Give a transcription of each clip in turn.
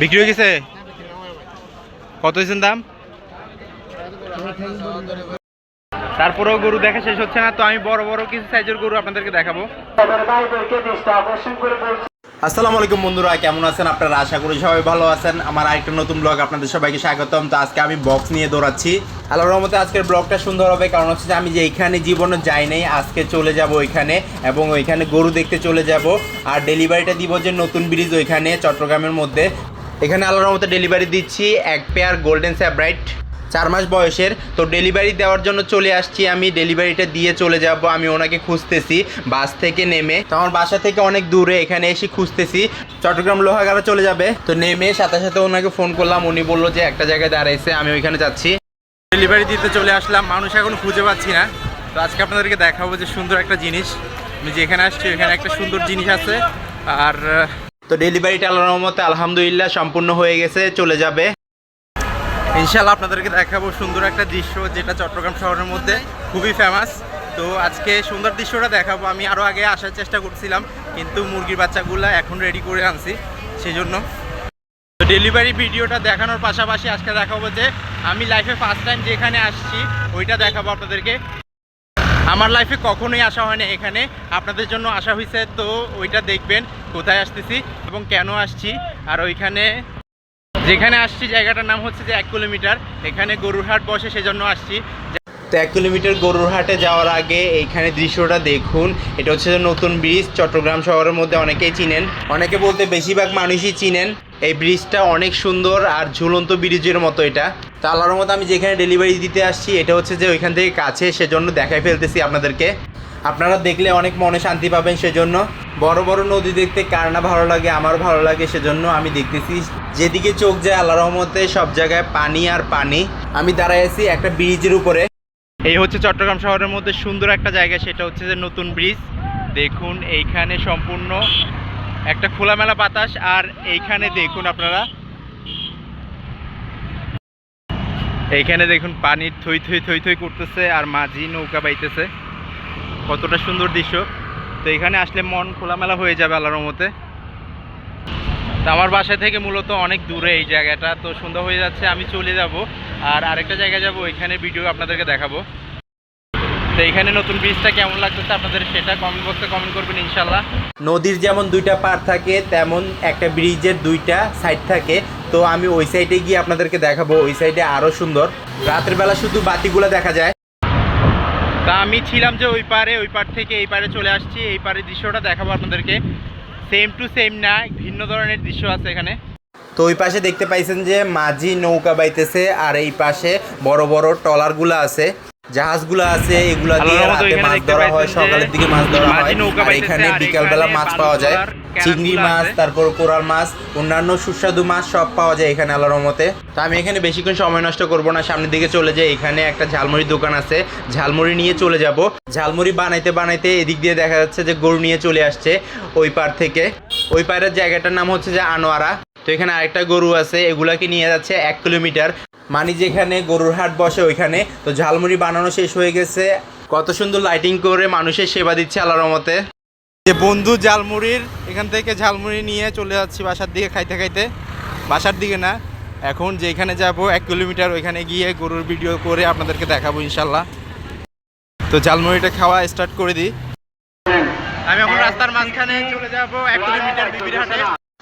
বিক্রি হয়ে গেছে? কত হয়েছেন দাম? তারপরেও গরু দেখা শেষ হচ্ছে না, তো আমি বড় বড় কিছু সাইজের গরু আপনাদেরকে দেখাবো। আসসালামু আলাইকুম বন্ধুরা, কেমন আছেন আপনারা? আশা করি সবাই ভালো আছেন। আমার আরেকটা নতুন ব্লগ আপনাদের সবাইকে স্বাগতম। তো আজকে আমি বক্স নিয়ে দৌড়াচ্ছি। আল্লাহর রহমতে আজকের ব্লগটা সুন্দর হবে, কারণ হচ্ছে যে আমি যে এইখানে জীবনে যাই নাই, আজকে চলে যাব ওইখানে এবং ওইখানে গরু দেখতে চলে যাব। আর ডেলিভারিটা দিব যে নতুন ব্রিজ ওইখানে, চট্টগ্রামের মধ্যে। এখানে আল্লাহর রহমতে ডেলিভারি দিচ্ছি এক পেয়ার গোল্ডেন স্যাব্রাইট চার মাস বয়সের, তো ডেলিভারি দেওয়ার জন্য চলে আসছি আমি ডেলিভারিটা দিয়ে চলে যাব, আমি ওনাকে খুঁজতেছি, বাস থেকে নেমে। তো আমার বাসা থেকে অনেক দূরে, এখানে এসে খুঁজতেছি। চট্টগ্রাম লোহাগাড়া চলে যাবে। তো নেমে সাথে সাথে ওনাকে ফোন করলাম, উনি বলল যে একটা জায়গায় দাঁড়াইছে, আমি ওইখানে যাচ্ছি। ডেলিভারি দিতে চলে আসলাম, মানুষ এখন খুঁজে পাচ্ছি না। তো আজকে আপনাদেরকে দেখাবো যে সুন্দর একটা জিনিস। আমি যেখানে আসছি ওখানে একটা সুন্দর জিনিস আছে। আর তো ডেলিভারিটা আল্লাহর রহমতে আলহামদুলিল্লাহ সম্পূর্ণ হয়ে গেছে, চলে যাবে। ইনশাল্লাহ আপনাদেরকে দেখাবো সুন্দর একটা দৃশ্য যেটা চট্টগ্রাম শহরের মধ্যে খুবই ফেমাস তো আজকে সুন্দর দৃশ্যটা দেখাবো। আমি আরও আগে আসার চেষ্টা করছিলাম, কিন্তু মুরগির বাচ্চাগুলো এখন রেডি করে আনছি সেই জন্য ডেলিভারি ভিডিওটা দেখানোর পাশাপাশি আজকে দেখাবো যে, আমি লাইফে ফার্স্ট টাইম যেখানে আসছি, ওইটা দেখাবো আপনাদেরকে। আমার লাইফে কখনোই আসা হয়নি এখানে। আপনাদের জন্য আসা হয়েছে তো ওইটা দেখবেন, কোথায় আসতেছি এবং কেন আসছি। আর ওইখানে, যেখানে আসছি, জায়গাটার নাম হচ্ছে যে এক কিলোমিটার। এখানে গরুর হাট বসে সেজন্য আসছি। তো এক কিলোমিটার গরুরহাটে যাওয়ার আগে এইখানে দৃশ্যটা দেখুন। এটা হচ্ছে নতুন ব্রিজ, চট্টগ্রাম শহরের মধ্যে অনেকেই চিনেন। অনেকে বলতে বেশিরভাগ মানুষই চিনেন। এই ব্রিজটা অনেক সুন্দর আর ঝুলন্ত ব্রিজের মতো এটা। তো আল্লাহর মতো আমি যেখানে ডেলিভারি দিতে আসছি, এটা হচ্ছে যে ওইখান থেকে কাছে, সেজন্য দেখাই ফেলতেছি আপনাদেরকে। আপনারা দেখলে অনেক মনে শান্তি পাবেন সেজন্য। বড় বড় নদী দেখতে কার না ভালো লাগে, আমার ভালো লাগে সেজন্য আমি দেখতেছি। যেদিকে চোখ যায় আল্লাহ রহমতে সব জায়গায় পানি আর পানি। আমি দাঁড়ায় আছি একটা ব্রিজের উপরে। এই হচ্ছে চট্টগ্রাম শহরের মধ্যে সুন্দর একটা জায়গা, সেটা হচ্ছে যে নতুন ব্রিজ। দেখুন, এইখানে সম্পূর্ণ একটা খোলামেলা বাতাস, আর এইখানে দেখুন আপনারা, এইখানে দেখুন পানির থই থই থই থই করতেছে, আর মাঝি নৌকা বাইতেছে। কতটা সুন্দর দৃশ্য। তো এখানে আসলে মন খোলামেলা হয়ে যাবে আল্লাহর মতে তো আমার বাসা থেকে মূলত অনেক দূরে এই জায়গাটা তো সুন্দর হয়ে যাচ্ছে আমি চলে যাব। আর আরেকটা জায়গায় যাব ওইখানে ভিডিও আপনাদেরকে দেখাবো। তো এখানে নতুন ব্রিজটা কেমন লাগতেছে আপনাদের সেটা কমেন্ট বক্সে কমেন্ট করবেন ইনশাল্লাহ নদীর যেমন দুইটা পার থাকে তেমন একটা ব্রিজের দুইটা সাইড থাকে। তো আমি ওই সাইডে গিয়ে আপনাদেরকে দেখাবো ওই সাইডে আরও সুন্দর। রাতের বেলা শুধু বাতিগুলো দেখা যায়। তা আমি ছিলাম যে ওই পারে ওই পার থেকে এই পারে চলে আসছি এই পারে দৃশ্যটা দেখাবো আপনাদেরকে। সেম টু সেম না ভিন্ন ধরনের দৃশ্য আছে এখানে। তো ওই পাশে দেখতে পাইছেন যে মাঝি নৌকা বাইতেছে আর এই পাশে বড় বড় টলারগুলো আছে জাহাজগুলো আছে এগুলা দিয়ে রাতে মাছ ধরা হয় সকালের দিকে মাছ ধরা হয় এখানে বিকালবেলা মাছ পাওয়া যায়। চিংড়ি মাছ তারপর কোরাল মাছ অন্যান্য সুস্বাদু মাছ সব পাওয়া যায় এখানে আল্লাহর মতে তো আমি এখানে বেশিক্ষণ সময় নষ্ট করব না সামনের দিকে চলে যাই। এখানে একটা ঝালমুড়ির দোকান আছে ঝালমুড়ি নিয়ে চলে যাব। ঝালমুড়ি বানাইতে বানাইতে এদিক দিয়ে দেখা যাচ্ছে যে গরু নিয়ে চলে আসছে ওই পার থেকে। ওই পারের জায়গাটার নাম হচ্ছে যে আনোয়ারা। তো এখানে আরেকটা গরু আছে এগুলাকে নিয়ে যাচ্ছে এক কিলোমিটার। মানে যেখানে গরুর হাট বসে ওইখানে। তো ঝালমুড়ি বানানো শেষ হয়ে গেছে। কত সুন্দর লাইটিং করে মানুষের সেবা দিচ্ছে আল্লাহর রহমতে। যে বন্ধু ঝালমুড়ির, এখান থেকে ঝালমুড়ি নিয়ে চলে যাচ্ছি বাসার দিকে খাইতে খাইতে। বাসার দিকে না, এখন যেখানে যাব, এক কিলোমিটার ওইখানে গিয়ে গরুর ভিডিও করে আপনাদেরকে দেখাবো ইনশাল্লাহ। তো ঝালমুড়িটা খাওয়া স্টার্ট করে দিই। আমি এখন রাস্তার মাঝখানে চলে যাব, এক কিলোমিটার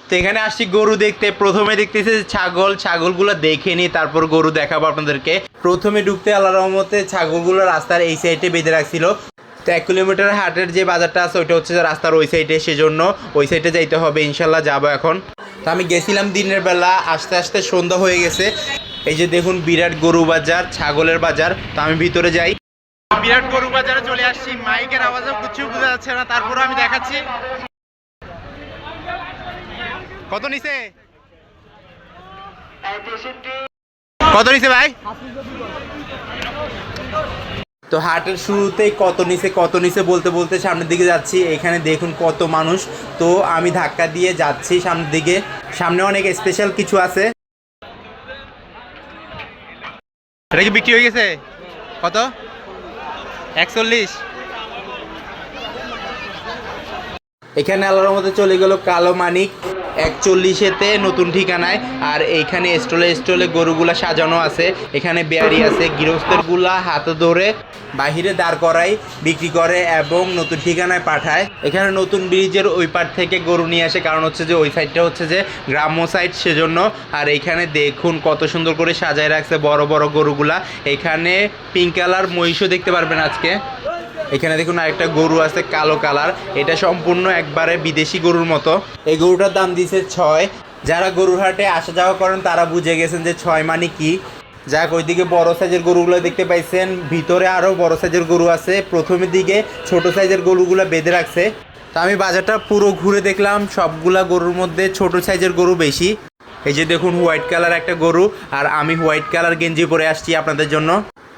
তো এখানে আসছি গরু দেখতে। প্রথমে দেখতেছি ছাগল, ছাগলগুলো দেখে নি তারপর গরু দেখাবো আপনাদেরকে। প্রথমে ঢুকতে আল্লাহ রহমতে ছাগলগুলো রাস্তার এই সাইডে বেঁধে রাখছিল। তো এক কিলোমিটার হাটের যে বাজারটা আছে, ওইটা হচ্ছে রাস্তার ওই সাইডে সেজন্য ওই সাইডে যাইতে হবে, ইনশাল্লাহ যাব এখন। তো আমি গেছিলাম দিনের বেলা, আস্তে আস্তে সন্ধ্যা হয়ে গেছে। এই যে দেখুন, বিরাট গরু বাজার, ছাগলের বাজার। তো আমি ভিতরে যাই। বিরাট গরু বাজারে চলে আসছি। মাইকের আওয়াজে কিছু বোঝা যাচ্ছে না। তারপরে আমি দেখাচ্ছি। কত নিছে? কত নিছে ভাই? তো হাটের শুরুতেই কত নিচে কত নিচে বলতে বলতে সামনের দিকে যাচ্ছি। এখানে দেখুন কত মানুষ। তো আমি ধাক্কা দিয়ে যাচ্ছি সামনের দিকে। সামনে অনেক স্পেশাল কিছু আছে। এটা কি বিক্রি হয়ে গেছে? কত? একচল্লিশ। এখানে আল্লাহর মধ্যে চলে গেল কালো মানিক। একচল্লিশেতে নতুন ঠিকানায়, আর এইখানে স্টলে স্টলে গরুগুলা সাজানো আছে। এখানে বেয়ারি আছে গৃহস্থেরগুলা হাতে ধরে বাহিরে দাঁড় করাই বিক্রি করে এবং নতুন ঠিকানায় পাঠায়। এখানে নতুন ব্রিজের ওই পার থেকে গরু নিয়ে আসে, কারণ হচ্ছে যে ওই সাইডটা হচ্ছে যে গ্রাম্য সাইড সেজন্য। আর এইখানে দেখুন কত সুন্দর করে সাজায় রাখছে বড় বড় গরুগুলা। এখানে পিঙ্ক কালার মহিষও দেখতে পারবেন আজকে। এখানে দেখুন আরেকটা গরু আছে, কালো কালার। এটা সম্পূর্ণ একবারে বিদেশি গরুর মতো। এই গরুটার দাম দিছে ছয়। যারা গরুর হাটে আসা যাওয়া করেন, তারা বুঝে গেছেন যে ছয় মানে কি। যাক, ওইদিকে বড় সাইজের গরুগুলো দেখতে পাইছেন। ভিতরে আরও বড় সাইজের গরু আছে। প্রথমের দিকে ছোট সাইজের গরুগুলো বেঁধে রাখছে। তা আমি বাজারটা পুরো ঘুরে দেখলাম। সবগুলা গরুর মধ্যে ছোট সাইজের গরু বেশি। এই যে দেখুন, হোয়াইট কালার একটা গরু। আর আমি হোয়াইট কালার গেঞ্জি পরে আসছি আপনাদের জন্য।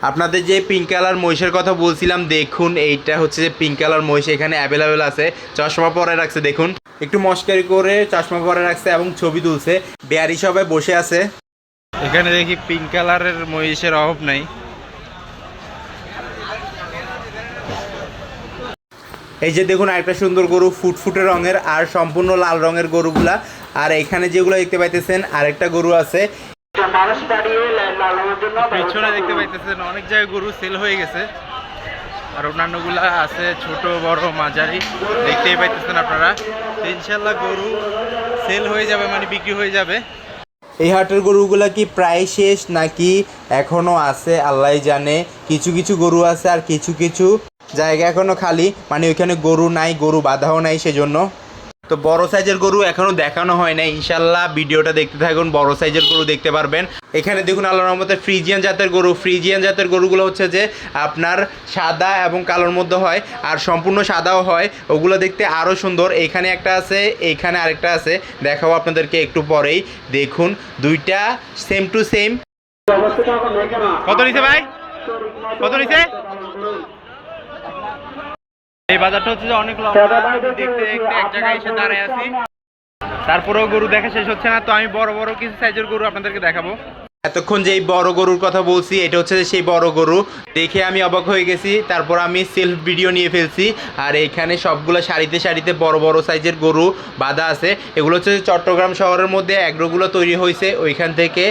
আপনাদের যে পিঙ্ক কালার মহিষের কথা বলছিলাম দেখুন এইটা হচ্ছে যে পিঙ্ক কালার মহিষ এখানে অ্যাভেলেবেল আছে। চশমা পরে রাখছে দেখুন। একটু মস্কারি করে চশমা পরে রাখছে এবং ছবি তুলছে। বেয়ারি সবাই বসে আছে। এখানে দেখি পিঙ্ক কালারের মহিষের অভাব নাই। এই যে দেখুন একটা সুন্দর গরু ফুটফুটে রঙের আর সম্পূর্ণ লাল রঙের গরুগুলা। আর এখানে যেগুলো দেখতে পাইতেছেন আরেকটা গরু আছে। পিছনে দেখতে পাইতেছেন অনেক জায়গায় গরু সেল হয়ে গেছে। আর অন্যান্যগুলা আছে ছোট বড় মাঝারি। দেখতেই পাইতেছেন আপনারা। ইনশাল্লাহ গরু সেল হয়ে যাবে মানে বিক্রি হয়ে যাবে। এই হাটের গরুগুলা কি প্রায় শেষ নাকি এখনও আছে? আল্লাহ জানে। কিছু কিছু গরু আছে আর কিছু কিছু জায়গা এখনও খালি। মানে ওইখানে গরু নাই গরু বাঁধাও নাই সেজন্য। তো বড় সাইজের গরু এখনও দেখানো হয় না ইনশাল্লাহ ভিডিওটা দেখতে থাকুন, বড় সাইজের গরু দেখতে পারবেন। এখানে দেখুন আল্লাহ রহমতে ফ্রিজিয়ান জাতের গরু। ফ্রিজিয়ান জাতের গরুগুলো হচ্ছে যে আপনার সাদা এবং কালোর মধ্যে হয়, আর সম্পূর্ণ সাদাও হয়। ওগুলো দেখতে আরও সুন্দর। এখানে একটা আছে এইখানে আরেকটা আছে। দেখাবো আপনাদেরকে একটু পরেই। দেখুন, দুইটা সেম টু সেম। কত নিছে ভাই? কত নিছে? এই বাজারটা হচ্ছে যে অনেক লম্বা দেখতে দেখতে এক জায়গায় এসে দাঁড়ায় আছি। তারপরেও গরু দেখা শেষ হচ্ছে না তো আমি বড় বড় কিছু সাইজের গরু আপনাদেরকে দেখাবো। এতক্ষণ যে এই বড় গরুর কথা বলছি এটা হচ্ছে সেই বড় গরু। দেখে আমি অবাক হয়ে গেছি তারপর আমি সেলফ ভিডিও নিয়ে ফেলছি। আর এখানে সবগুলো সারিতে সারিতে বড় বড় সাইজের গরু বাঁধা আছে। এগুলো হচ্ছে যে চট্টগ্রাম শহরের মধ্যে অ্যাগ্রোগুলো তৈরি হয়েছে ওইখান থেকে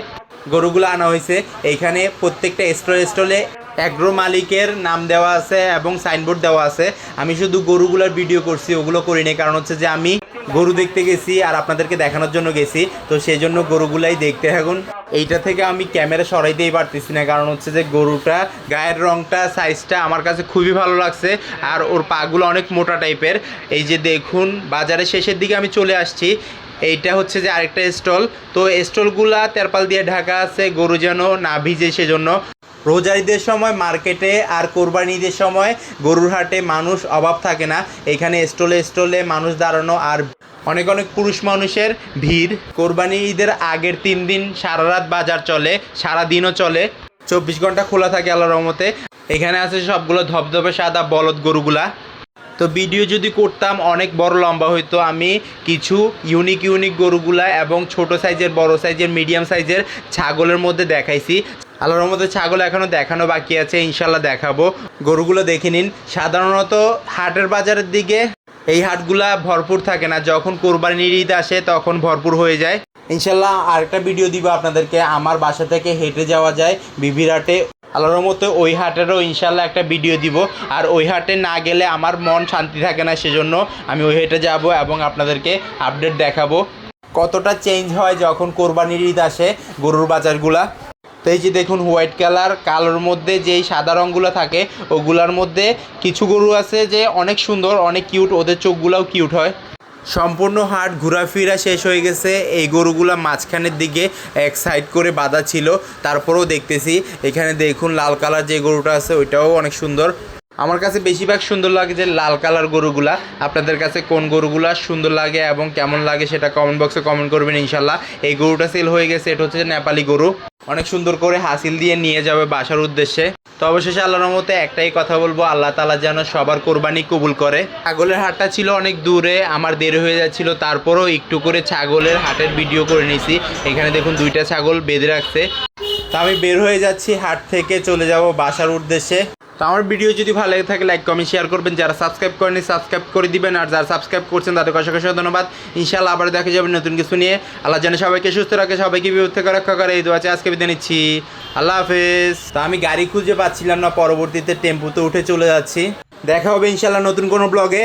গরুগুলো আনা হয়েছে। এইখানে প্রত্যেকটা স্টল স্টলে অ্যাগ্রো মালিকের নাম দেওয়া আছে এবং সাইনবোর্ড দেওয়া আছে। আমি শুধু গরুগুলোর ভিডিও করছি, ওগুলো করিনি কারণ হচ্ছে যে আমি গরু দেখতে গেছি আর আপনাদেরকে দেখানোর জন্য গেছি। তো সেই জন্য গরুগুলাই দেখতে থাকুন। এইটা থেকে আমি ক্যামেরা সরাইতেই পারতেছি না। কারণ হচ্ছে যে গরুটা, গায়ের রংটা সাইজটা আমার কাছে খুবই ভালো লাগছে। আর ওর পাগুলো অনেক মোটা টাইপের এই যে দেখুন, বাজারের শেষের দিকে আমি চলে আসছি। এইটা হচ্ছে যে আরেকটা স্টল। তো স্টলগুলা তেরপাল দিয়ে ঢাকা আছে, গরু যেন না ভিজে সেজন্য। রোজার ঈদের সময়, মার্কেটে আর কোরবানি ঈদের সময় গরুর হাটে মানুষ অভাব থাকে না। এখানে স্টলে স্টলে মানুষ দাঁড়ানো আর অনেক অনেক পুরুষ মানুষের ভিড়। কোরবানি ঈদের আগের তিন দিন সারা রাত বাজার চলে, সারা দিনও চলে। চব্বিশ ঘণ্টা খোলা থাকে আল্লাহ রহমতে। এখানে আছে সবগুলো ধবধবে সাদা বলদ গরুগুলা। তো ভিডিও যদি করতাম, অনেক বড় লম্বা হইতো। আমি কিছু ইউনিক ইউনিক গরুগুলা এবং ছোট সাইজের, বড় সাইজের মিডিয়াম সাইজের ছাগলের মধ্যে দেখাইছি। আল্লাহর রহমতে ছাগল এখনও দেখানো বাকি আছে ইনশাল্লাহ দেখাবো। গরুগুলো দেখে নিন। সাধারণত হাটের বাজারের দিকে এই হাটগুলা ভরপুর থাকে না। যখন কোরবানির ঈদ আসে, তখন ভরপুর হয়ে যায়। ইনশাল্লাহ আরেকটা ভিডিও দিব আপনাদেরকে। আমার বাসা থেকে হেঁটে যাওয়া যায় বিবিরাটে আল্লাহর মতো ওই হাটেরও ইনশাল্লাহ একটা ভিডিও দিব। আর ওই হাটে না গেলে আমার মন শান্তি থাকে না, সেজন্য আমি ওই হাটে যাব এবং আপনাদেরকে আপডেট দেখাবো। কতটা চেঞ্জ হয় যখন কোরবানির ঈদ আসে গরুর বাজারগুলা? তো এই যে দেখুন হোয়াইট কালার কালোর মধ্যে যেই সাদা রঙগুলো থাকে, ওগুলার মধ্যে কিছু গরু আছে যে অনেক সুন্দর, অনেক কিউট ওদের চোখগুলোও কিউট হয়। সম্পূর্ণ হাট ঘোরাফেরা শেষ হয়ে গেছে। এই গরুগুলা মাঝখানের দিকে এক সাইড করে বাঁধা ছিল। তারপরেও দেখতেছি, এখানে দেখুন লাল কালার যে গরুটা আছে, ওইটাও অনেক সুন্দর। আমার কাছে বেশিরভাগ সুন্দর লাগে যে লাল কালার গরুগুলা। আপনাদের কাছে কোন গরুগুলা সুন্দর লাগে এবং কেমন লাগে সেটা কমেন্ট বক্সে কমেন্ট করবেন ইনশাল্লাহ এই গরুটা সেল হয়ে গেছে, এটা হচ্ছে নেপালি গরু। অনেক সুন্দর করে হাসিল দিয়ে নিয়ে যাবে বাসার উদ্দেশ্যে। তো অবশেষে আল্লাহর মতে একটাই কথা বলব, আল্লাহ তালা যেন সবার কোরবানি কবুল করে। ছাগলের হাটটা ছিল অনেক দূরে, আমার দেরি হয়ে যাচ্ছিল, তারপরও একটু করে ছাগলের হাটের ভিডিও করে নিয়েছি। এখানে দেখুন দুইটা ছাগল বেঁধে রাখছে। তা আমি বের হয়ে যাচ্ছি হাট থেকে, চলে যাব বাসার উদ্দেশ্যে। তো আমার ভিডিও যদি ভালো লাগে থাকে লাইক কমেন্ট শেয়ার করবেন। যারা সাবস্ক্রাইব করেনি সাবস্ক্রাইব করে দিবেন। আর যারা সাবস্ক্রাইব করছেন তাদেরকে অসংখ্য অসংখ্য ধন্যবাদ। ইনশাআল্লাহ আবার দেখা যাবে নতুন কিছু নিয়ে। আল্লাহ যেন সবাইকে সুস্থ রাখে, সবাইকে বিপদ থেকে রক্ষা করে। এই দোয়া আজকে বিদায় নিচ্ছি। আল্লাহ হাফেজ। তো আমি গাড়ি খুঁজে পাচ্ছিলাম না, পরবর্তীতে টেম্পুতে উঠে চলে যাচ্ছি। দেখা হবে ইনশাআল্লাহ নতুন কোনো ব্লগে